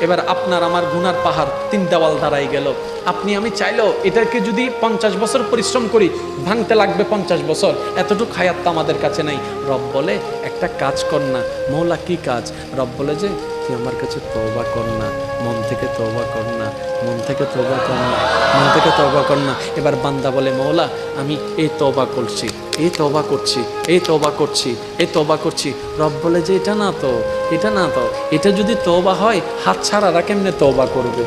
এবার আপনার আমার গুনার পাহাড় তিন দেওয়াল দাঁড়াই গেল। আপনি আমি চাইলেও এটাকে যদি পঞ্চাশ বছর পরিশ্রম করি, ভাঙতে লাগবে পঞ্চাশ বছর। এতটুকু খায়াত্তা আমাদের কাছে নাই। রব বলে, একটা কাজ কর না, মৌলা কি কাজ? রব বলে যে তুই আমার কাছে তওবা কর না। মন থেকে তওবা কর না। মন থেকে তওবা কর না। মন থেকে তওবা কর না। এবার বান্দা বলে মৌলা আমি এই তওবা করছি এই তওবা করছি এই তওবা করছি এই তওবা করছি। রব বলে যে, এটা না তো, এটা না তো। এটা যদি তওবা হয়, হাত ছাড়ারা কেমনে তওবা করবে?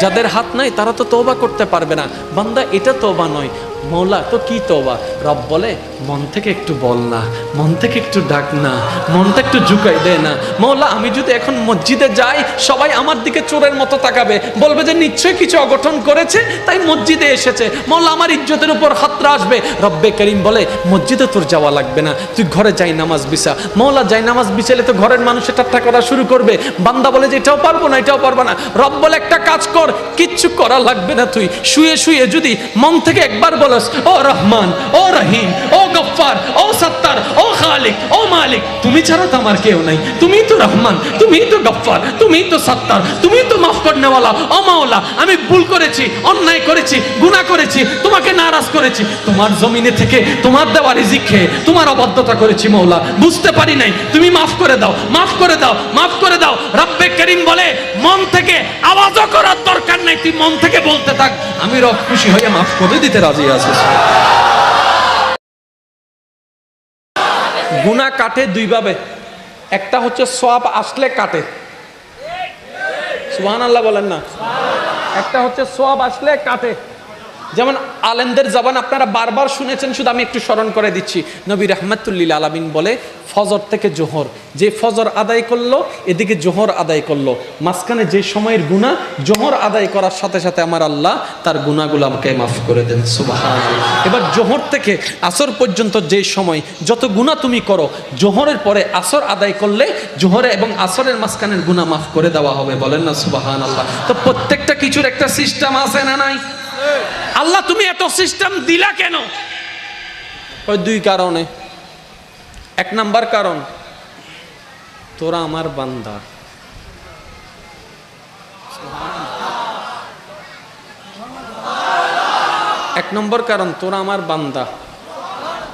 যাদের হাত নাই, তারা তো তওবা করতে পারবে না। বান্দা, এটা তওবা নয়। মৌলা তো কি তওবা? রব বলে মন থেকে একটু বল না, মন থেকে একটু ডাক না, মনটা একটু ঝুঁকাই দে না। মৌলা, আমি যদি এখন মসজিদে যাই, সবাই আমার দিকে চোরের মতো তাকাবে। বলবে যে নিশ্চয়ই কিছু অঘটন করেছে, তাই মসজিদে এসেছে। মৌলা, আমার ইজ্জতের উপর হাতরা আসবে। রব্বে করিম বলে, মসজিদে তোর যাওয়া লাগবে না, তুই ঘরে যাই নামাজ বিছা। মৌলা, যাই নামাজ বিছালে তো ঘরের মানুষ ঠাট্টা করা শুরু করবে। বান্দা বলে যে এটাও পারব না, এটাও পারব না। রব বলে, একটা কাজ কর, কিচ্ছু করা লাগবে না তুই। শুয়ে শুয়ে যদি মন থেকে একবার বলস, ও রহমান, ও রহিম, ও গফফার, ও সত্তার, ও খালিক, ও মালিক। তুমি ছাড়া তো আমার কেউ নাই। তুমি তো রহমান, তুমি তো গফফার, তুমি তো সত্তার, তুমি তো মাফ করনেওয়ালা, ও মাওলা। আমি ভুল করেছি, অন্যায় করেছি, গুনাহ করেছি, তোমাকে নারাজ করেছি। তোমার জমিনে থেকে তোমার দেওয়া রিজিক খেয়ে তোমার অবাধ্যতা করেছি মৌলা বুঝতে পারি নাই। তুমি মাফ করে দাও, মাফ করে দাও, মাফ করে দাও। রব্বে করিম বলে, মন থেকে আওয়াজও করার দরকার নাই। তুই মন থেকে বলতে থাক। আমি রব খুশি হয়ে মাফ করে দিতে রাজি আছিস গুণা কাটে দুইভাবে। একটা হচ্ছে সব আসলে কাটে। সুহান আল্লাহ বলেন না। একটা হচ্ছে সব আসলে কাটে। যেমন আলেমদের জবান আপনারা বারবার শুনেছেন, শুধু আমি একটু স্মরণ করে দিচ্ছি। নবী রহমতুল্লিল আলামিন বলে, ফজর থেকে জোহর, যে ফজর আদায় করল, এদিকে জোহর আদায় করল। মাঝখানে যে সময়ের গুণা জোহর আদায় করার সাথে সাথে আমার আল্লাহ তার গুণাগুলো আমাকে মাফ করে দেন। সুবাহ এবার জোহর থেকে আসর পর্যন্ত যে সময়, যত গুণা তুমি করো, জোহরের পরে আসর আদায় করলে জোহরে এবং আসরের মাঝখানের গুণা মাফ করে দেওয়া হবে, বলেন না সুবাহান আল্লাহ তো প্রত্যেকটা কিছুর একটা সিস্টেম আছে না নাই? আল্লাহ, তুমি এত সিস্টেম দিলা কেন? ওই দুই কারণে। এক নাম্বার কারণ, তোরা আমার বান্দা। এক নম্বর কারণ, তোরা আমার বান্দা।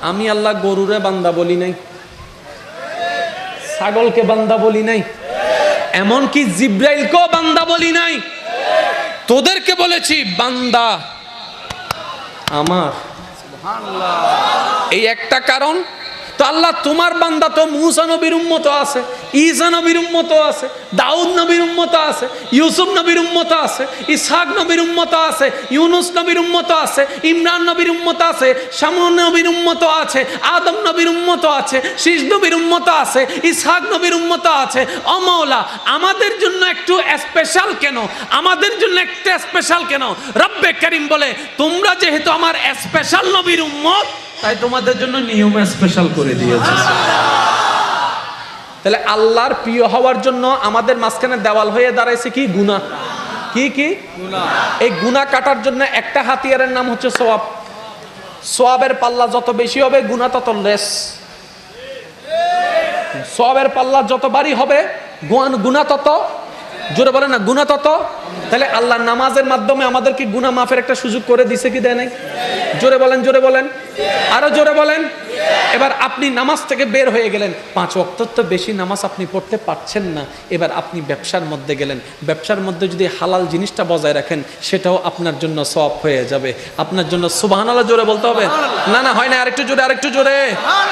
আমি আল্লাহ গরুরে বান্দা বলি নাই। ছাগলকে বান্দা বলি নাই। এমনকি জিব্রাইলকেও বান্দা বলি নাই। তোদেরকে বলেছি, বান্দা। আমার। এই একটা কারণ, তো আল্লাহ তোমার বান্দা তো মুসা উন্মত আছে। ঈসা নবীর উম্মত আছে দাউদ নবীর উম্মত আছে ইউসুফ নবীর উম্মত আছে ইসহাক নবীর উম্মত আছে ইউনুস নবীর উম্মত আছে ইমরান নবীর উম্মত আছে শামুন নবীর উম্মত আছে আদম নবীর উম্মত আছে শীষ নবীর উম্মত আছে ইসহাক নবীর উম্মত আছে অমৌলা আমাদের জন্য একটু স্পেশাল কেন আমাদের জন্য একটা স্পেশাল কেন রব্বে করিম বলে তোমরা যেহেতু আমার স্পেশাল নবীর উম্মত তাই তোমাদের জন্য নিয়ম স্পেশাল করে দিয়েছে তাহলে আল্লাহর প্রিয় হওয়ার জন্য আমাদের মাঝখানে দেওয়াল হয়ে দাঁড়াইছে কি? গুণা কি কি? এই গুণা কাটার জন্য একটা হাতিয়ারের নাম হচ্ছে সোয়াব। সোয়াবের পাল্লা যত বেশি হবে গুণা তত লেস সোয়াবের পাল্লা যত বাড়ি হবে গুয়ান- গুণা তত জোরে বলে না গুণা তত তাহলে আল্লাহ নামাজের মাধ্যমে আমাদেরকে গুণা মাফের একটা সুযোগ করে দিছে কি দেয় নাই? জোরে বলেন জোরে বলেন। আরও জোরে বলেন। এবার আপনি নামাজ থেকে বের হয়ে গেলেন। পাঁচ অক্টর তো বেশি নামাজ আপনি পড়তে পারছেন না। এবার আপনি ব্যবসার মধ্যে গেলেন। ব্যবসার মধ্যে যদি হালাল জিনিসটা বজায় রাখেন সেটাও আপনার জন্য সব হয়ে যাবে। আপনার জন্য সুবাহান জোরে বলতে হবে। না না হয় না আরেকটু জোরে আরেকটু জোরে।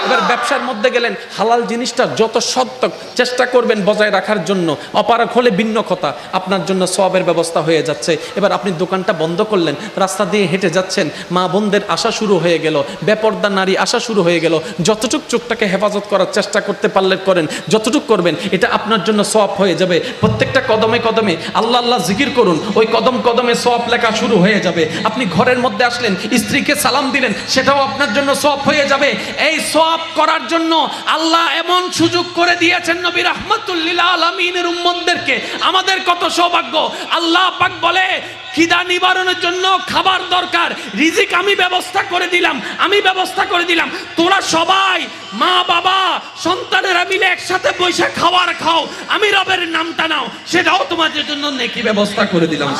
এবার ব্যবসার মধ্যে গেলেন। হালাল জিনিসটা যত সত্তক চেষ্টা করবেন বজায় রাখার জন্য অপারক হলে ভিন্ন কথা। আপনার জন্য সবের ব্যবস্থা হয়ে যাচ্ছে। এবার আপনি দোকানটা বন্ধ করলেন। রাস্তা দিয়ে হেঁটে যাচ্ছেন। মা বোনদের আসা শুরু হয়ে গেল। বেপর্দা নারী আসা শুরু হয়ে গেল। যতটুক চোখটাকে হেফাজত করার চেষ্টা করতে পারলে করেন, যতটুক করবেন, এটা আপনার জন্য সব হয়ে যাবে। প্রত্যেকটা কদমে কদমে আল্লাহ আল্লাহ জিকির করুন, ওই কদম কদমে সব লেখা শুরু হয়ে যাবে। আপনি ঘরের মধ্যে আসলেন, স্ত্রীকে সালাম দিলেন, সেটাও আপনার জন্য সব হয়ে যাবে। এই সব করার জন্য আল্লাহ এমন সুযোগ করে দিয়েছেন নবী রহমতুল্লিল আলমিনের উম্মদদেরকে আমাদের কত সৌভাগ্য। আল্লাহ পাক বলে খিদা নিবারণের জন্য খাবার দরকার। রিজিক আমি ব্যবস্থা করে দিলাম, আমি ব্যবস্থা করে দিলাম। তোরা সবাই, মা, বাবা, সন্তানেরা মিলে একসাথে বসে খাবার খাও, আমি রবের নামটা নাও। সেটাও তোমাদের জন্য নেকি ব্যবস্থা করে দিলাম।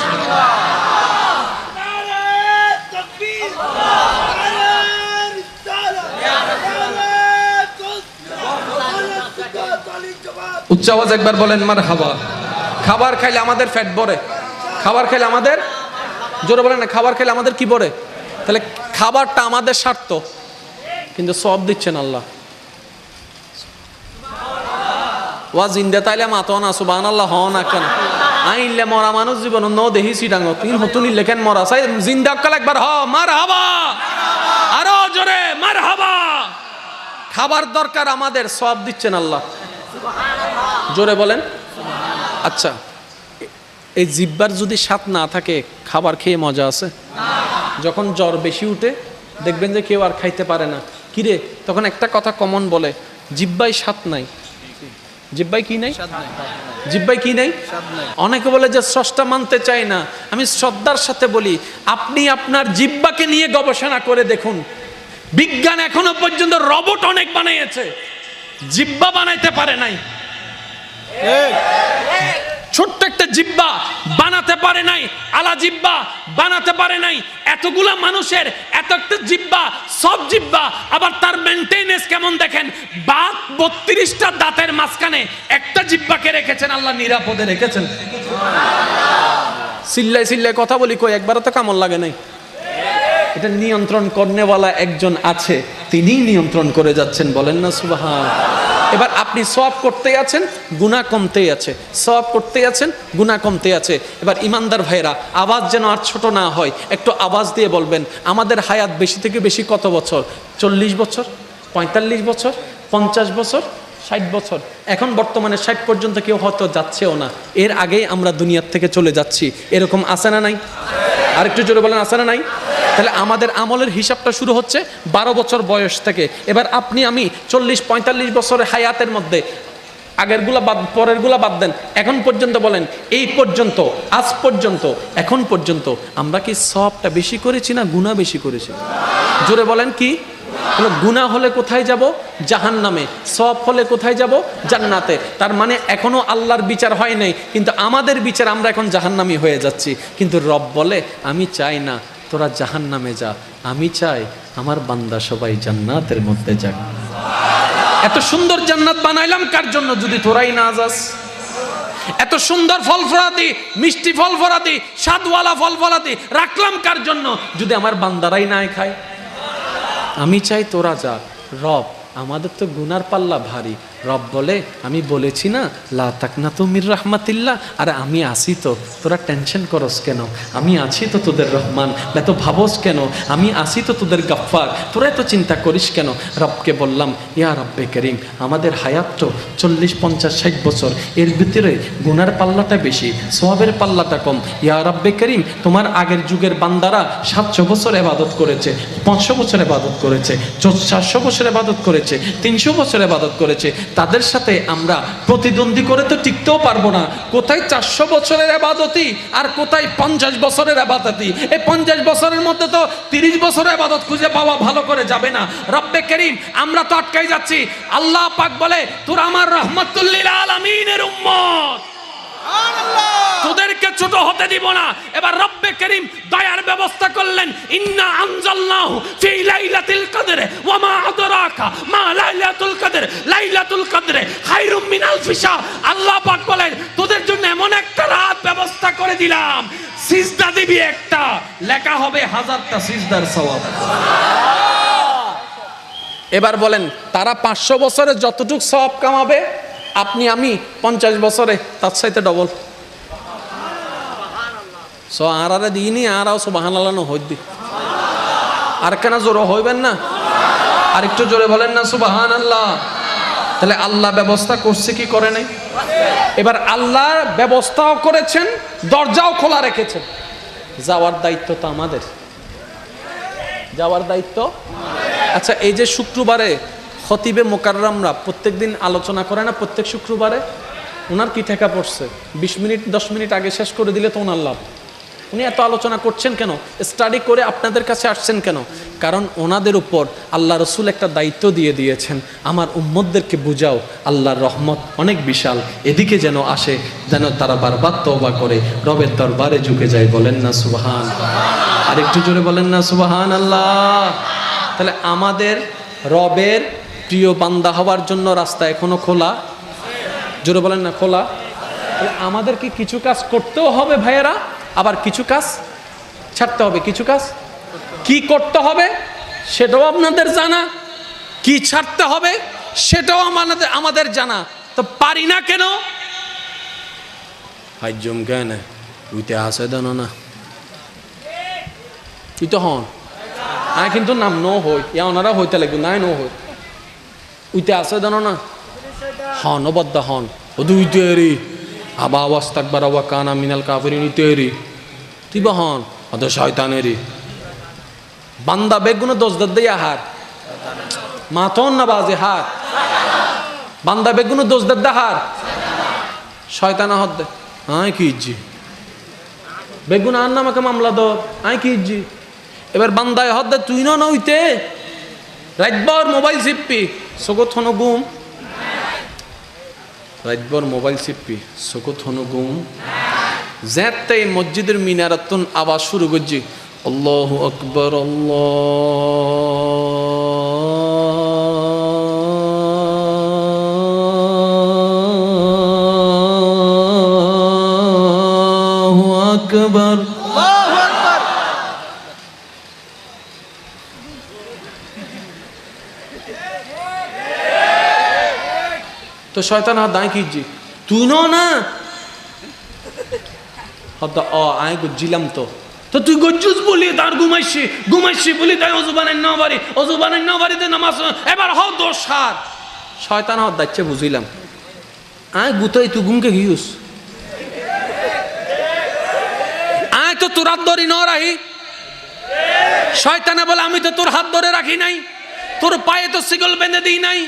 উচ্চ আওয়াজ একবার বলেন মার খাবার খাবার খাইলে আমাদের ফ্যাট বড়ে খাবার খেলে আমাদের? জোরে বলেন না, খাবার খেলে আমাদের কি বড়ে তাহলে খাবারটা আমাদের স্বার্থ, কিন্তু সব দিচ্ছেন আল্লাহ। ওয়া জিন্দা তাইলে মাতো না সুবান আল্লাহ হ না কেন? আইনলে মরা মানুষ জীবন ন দেহি সিডাঙ্গ। তিন হতুন লেখেন মরা? সাই জিন্দা কাল একবার, হ মার হাবা আরও জোরে মার হাবা খাবার দরকার আমাদের সব দিচ্ছেন আল্লাহ। জোরে বলেন। আচ্ছা। এই জিব্বার যদি স্বাদ না থাকে খাবার খেয়ে মজা আছে? যখন জ্বর বেশি উঠে দেখবেন যে কেউ আর খাইতে পারে না। কিরে তখন একটা কথা কমন বলে জিব্বাই স্বাদ নাই। জিব্বাই কি নাই? জিব্বাই কি নাই? অনেকে বলে যে স্রষ্টা মানতে চাই না। আমি শ্রদ্ধার সাথে বলি আপনি আপনার জিব্বাকে নিয়ে গবেষণা করে দেখুন। বিজ্ঞান এখনও পর্যন্ত রবট অনেক বানিয়েছে। জিব্বা বানাইতে পারে নাই। ছোট্ট একটা জিব্বা বানাতে পারে নাই, আলা জিব্বা বানাতে পারে নাই। এতগুলা মানুষের এত একটা জিব্বা, সব জিব্বা, আবার তার মেনটেনেন্স কেমন দেখেন? বাত বত্রিশটা দাঁতের মাঝখানে একটা জিব্বাকে রেখেছেন, আল্লাহ নিরাপদে রেখেছেন। সিল্লাই সিল্লাই কথা বলি কই, একবারও তো কামল লাগে নাই। এটা নিয়ন্ত্রণ করনেওয়ালা একজন আছে, তিনিই নিয়ন্ত্রণ করে যাচ্ছেন, বলেন না সুবাহান। এবার আপনি সব করতে আছেন গুণা কমতেই আছে। সব করতে আছেন গুণা কমতে আছে। এবার ইমানদার ভাইরা আওয়াজ যেন আর ছোট না হয়, একটু আওয়াজ দিয়ে বলবেন, আমাদের হায়াত বেশি থেকে বেশি কত বছর? চল্লিশ বছর? পঁয়তাল্লিশ বছর? পঞ্চাশ বছর? ষাট বছর? এখন বর্তমানে ষাট পর্যন্ত কেউ হয়তো যাচ্ছেও না। এর আগেই আমরা দুনিয়ার থেকে চলে যাচ্ছি। এরকম আছে না নাই? আরেকটু জোরে বলেন, আছে না নাই? তাহলে আমাদের আমলের হিসাবটা শুরু হচ্ছে বারো বছর বয়স থেকে। এবার আপনি আমি চল্লিশ, পঁয়তাল্লিশ বছরের হায়াতের মধ্যে, আগেরগুলা বাদ, পরেরগুলা বাদ দেন। এখন পর্যন্ত বলেন, এই পর্যন্ত, আজ পর্যন্ত, এখন পর্যন্ত আমরা কি সবটা বেশি করেছি না গুণা বেশি করেছি? জোরে বলেন কি? গুণা হলে কোথায় যাব? জাহান নামে সব হলে কোথায় যাব? জান্নাতে। তার মানে এখনও আল্লাহর বিচার হয় নাই, কিন্তু আমাদের বিচার আমরা এখন জাহান্নামি হয়ে যাচ্ছি। কিন্তু রব বলে, আমি চাই না তোরা জাহান নামে যা। আমি চাই আমার বান্দা সবাই জান্নাতের মধ্যে যাক। এত সুন্দর জান্নাত বানাইলাম কার জন্য যদি তোরাই না যাস? এত সুন্দর ফল ফলাদি মিষ্টি ফল ফলাদি স্বাদওয়ালা ফল ফলাদি রাখলাম কার জন্য যদি আমার বান্দারাই না খায়? আমি চাই তোরা যা। রব, আমাদের তো গুনার পাল্লা ভারী। রব বলে, আমি বলেছি না, লা তাকনা তো মির রহমাতিল্লাহ। আর, আমি আসি তো, তোরা টেনশন করস কেন? আমি আছি তো তোদের রহমান এত ভাবস কেন? আমি আসি তো তোদের গাফফার, তোরা এত চিন্তা করিস কেন? রবকে বললাম, ইয়া রব্বে করিম, আমাদের হায়াত তো চল্লিশ, পঞ্চাশ, ষাট বছর, এর ভিতরে গুনার পাল্লাটা বেশি, সোয়াবের পাল্লাটা কম। ইয়া রব্বে করিম, তোমার আগের যুগের বান্দারা সাতশো বছর এবাদত করেছে, পাঁচশো বছর এবাদত করেছে চারশো বছর এবাদত করেছে, তিনশো বছর এবাদত করেছে তাদের সাথে আমরা প্রতিদ্বন্দ্বী করে তো টিকতেও পারব না। কোথায় চারশো বছরের আবাদতি আর কোথায় পঞ্চাশ বছরের আবাদতি? এই পঞ্চাশ বছরের মধ্যে তো তিরিশ বছরের আবাদত খুঁজে পাওয়া ভালো করে যাবে না। রব্বে করিম, আমরা তো আটকাই যাচ্ছি। আল্লাহ পাক বলে, তোর আমার রহমতুল্লিল আলমিনের উম্মত। তোদেরকে ছোট হতে দিব না। এবার রব্বে করিম দয়ার ব্যবস্থা করলেন। ইন্না আনজালনাহু ফি লাইলাতিল কদরে ওয়া মা আদরাকা মা লাইলাতুল কদর। লাইলাতুল কদরে খায়রুম মিন আলফি আল্লাহ পাক বলেন, তোদের জন্য এমন একটা রাত ব্যবস্থা করে দিলাম। সিজদা দিবি একটা। লেখা হবে হাজারটা সিজদার সওয়াব। এবার বলেন, তারা পাঁচশো বছরে যতটুক সব কামাবে, আপনি আমি পঞ্চাশ বছরে তার সাথে ডবল সো আর আরে দিইনি আরাও সো বাহান আল্লাহ হইদি আর কেন জোরে হইবেন না আর একটু জোরে বলেন না সুবাহান আল্লাহ তাহলে আল্লাহ ব্যবস্থা করছে কি করে নাই এবার আল্লাহ ব্যবস্থাও করেছেন দরজাও খোলা রেখেছেন। যাওয়ার দায়িত্ব তো আমাদের যাওয়ার দায়িত্ব আচ্ছা এই যে শুক্রবারে খতিবে মোকাররামরা প্রত্যেক দিন আলোচনা করে না? প্রত্যেক শুক্রবারে? ওনার কি ঠেকা পড়ছে? বিশ মিনিট, দশ মিনিট আগে শেষ করে দিলে তো ওনার লাভ। উনি এত আলোচনা করছেন কেন? স্টাডি করে আপনাদের কাছে আসছেন কেন? কারণ ওনাদের উপর আল্লাহ রসুল একটা দায়িত্ব দিয়ে দিয়েছেন। আমার উম্মদদেরকে বুঝাও, আল্লাহর রহমত অনেক বিশাল। এদিকে যেন আসে, যেন তারা বারবার তওবা করে, রবের দরবারে ঝুঁকে যায়। বলেন না সুবাহান। আর একটু জোরে বলেন না সুবাহান আল্লাহ। তাহলে আমাদের রবের প্রিয় বান্দা হওয়ার জন্য রাস্তা এখনও খোলা? জোরে বলেন না খোলা? আমাদেরকে কিছু কাজ করতেও হবে ভাইয়েরা? আবার কিছু কাজ ছাড়তে হবে, কিছু কাজ? কি করতে হবে সেটাও আপনাদের জানা। কি ছাড়তে হবে সেটাও আমাদের আমাদের জানা। তো পারি না কেন? হাইজম কেন উইতে আসে দেন না। তুই তো হন। আয় কিন্তু নাম নো হই। ইয়া ওনারা হইতে লাগবে, নাই নো হই। উইতে আসে দেন না। হন, অবদ্ধ হন। ও দুই তেরি। আবা আওয়াজ থাকবার আবা কানা মিনাল কাফেরিনি তেরি। তুই বা হন অত শয়তানেরি বান্দা বেগুনো দোষ দিয়ে হার। মাথন না বাজে হার। বান্দা বেগুনো দোষ দে হার। শয়তানা হদ দে। আয় কি ইজ্জি। বেগুন আর না আমাকে মামলা দো আয় কি ইজ্জি। এবার বান্দায় হদ দে, তুই না নইতে। রাতবার মোবাইল চিপ্পি চকুত হনো গুম রাতবার মোবাইল চিপ্পি চকুত হনো গুম যেতে মসজিদের মিনারাতন আওয়াজ শুরু করছি। আল্লাহ আকবর আকবর। তো শয়তান হাত দাঁড়িয়ে তুই ন। হদ্দা অ আয় গজ্জিলাম তো। তো তুই গজ্জুস বলি, তার ঘুমাইছি ঘুমাইছি বলি, তাই অজুবানের না বাড়ি অজুবানের না নামাজ এবার হও দোষ সার শয়তান হাত দাচ্ছে বুঝিলাম। আয় গুতাই, তুই ঘুমকে গিয়েছ আয় তো তোর হাত ধরি ন রাহি। শয়তানে বলে, আমি তো তোর হাত ধরে রাখি নাই। তোর পায়ে তো সিগল বেঁধে দিই নাই।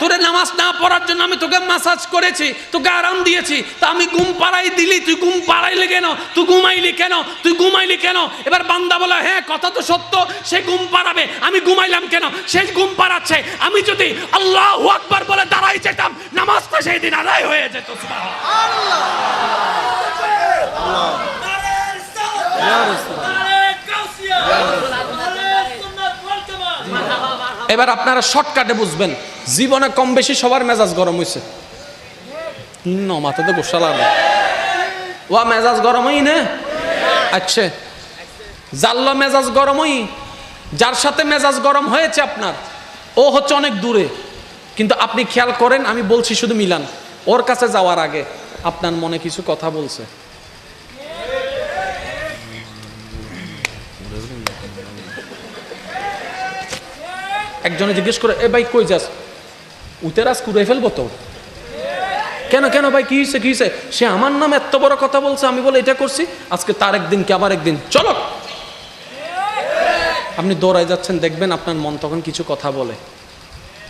তোরে নামাজ না পড়ার জন্য আমি তোকে মাসাজ করেছি তোকে আরাম দিয়েছি তা আমি ঘুম পাড়াই দিলি তুই ঘুম পাড়াইলি কেন? তুই ঘুমাইলি কেন? তুই ঘুমাইলি কেন? এবার বান্দা বলে হ্যাঁ কথা তো সত্য সে ঘুম পাড়াবে আমি ঘুমাইলাম কেন? সে ঘুম পাড়াচ্ছে আমি যদি আল্লাহ আকবার বলে দাঁড়াই যেতাম নামাজটা সেই দিন আদায় হয়ে যেত। এবার আপনারা শর্টকাটে বুঝবেন, জীবনে কম বেশি সবার মেজাজ গরম হয়েছে ন মাথাতে গোসা লাগে ওয়া, মেজাজ গরম হই না? আচ্ছা জাল্লা মেজাজ গরম হই যার সাথে মেজাজ গরম হয়েছে আপনার, ও হচ্ছে অনেক দূরে। কিন্তু আপনি খেয়াল করেন, আমি বলছি শুধু মিলান, ওর কাছে যাওয়ার আগে আপনার মনে কিছু কথা বলছে। একজনে জিজ্ঞেস করে, এ ভাই, কই যাস? উতেরাস কুড়ে ফেলব তো। কেন কেন ভাই, কি হয়েছে কি হয়েছে সে আমার নাম এত বড় কথা বলছে, আমি বলে এটা করছি, আজকে তার একদিন কি আবার একদিন? চলো! আপনি দৌড়ায় যাচ্ছেন, দেখবেন আপনার মন তখন কিছু কথা বলে।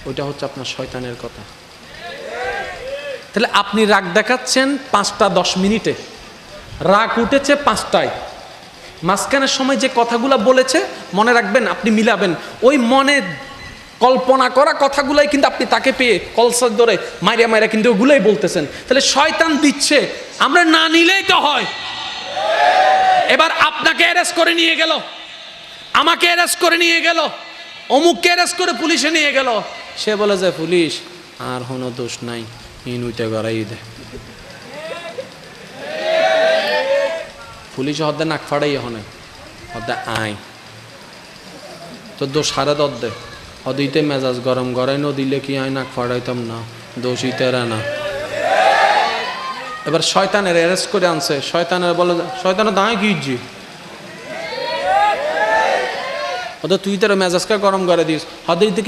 ওইটা হচ্ছে আপনার শয়তানের কথা। তাহলে আপনি রাগ দেখাচ্ছেন পাঁচটা দশ মিনিটে। রাগ উঠেছে পাঁচটায়। মাঝখানের সময় যে কথাগুলো বলেছে, মনে রাখবেন, আপনি মিলাবেন। ওই মনে কল্পনা করা কথাগুলাই কিন্তু আপনি তাকে পেয়ে কলসার ধরে মাইরা মাইরা কিন্তু ওগুলোই বলতেছেন। তাহলে শয়তান দিচ্ছে, আমরা না নিলেই তো হয়। এবার আপনাকে অ্যারেস্ট করে নিয়ে গেল। আমাকে অ্যারেস্ট করে নিয়ে গেল। অমুককে অ্যারেস্ট করে পুলিশে নিয়ে গেল। সে বলে, যে পুলিশ, আর কোনো দোষ নাই। ইন উইতে গড়াই দে। পুলিশ হদ্দে নাক ফাড়াই হনে। হদ্দে আই তো দোষ হারে দদ্দে। হদিতে মেজাজ গরম, গড়াই ন দিলে কি আই নাক ফাড়াইতাম না দোষই তেরা না। এবার শয়তানের অ্যারেস্ট করে আনছে। শয়তানের বলে, শয়তানের দাঁড়ায় ইজ্জি হয়তো তুই তোর মেজাজকে গরম করে দিস। হদের দিকে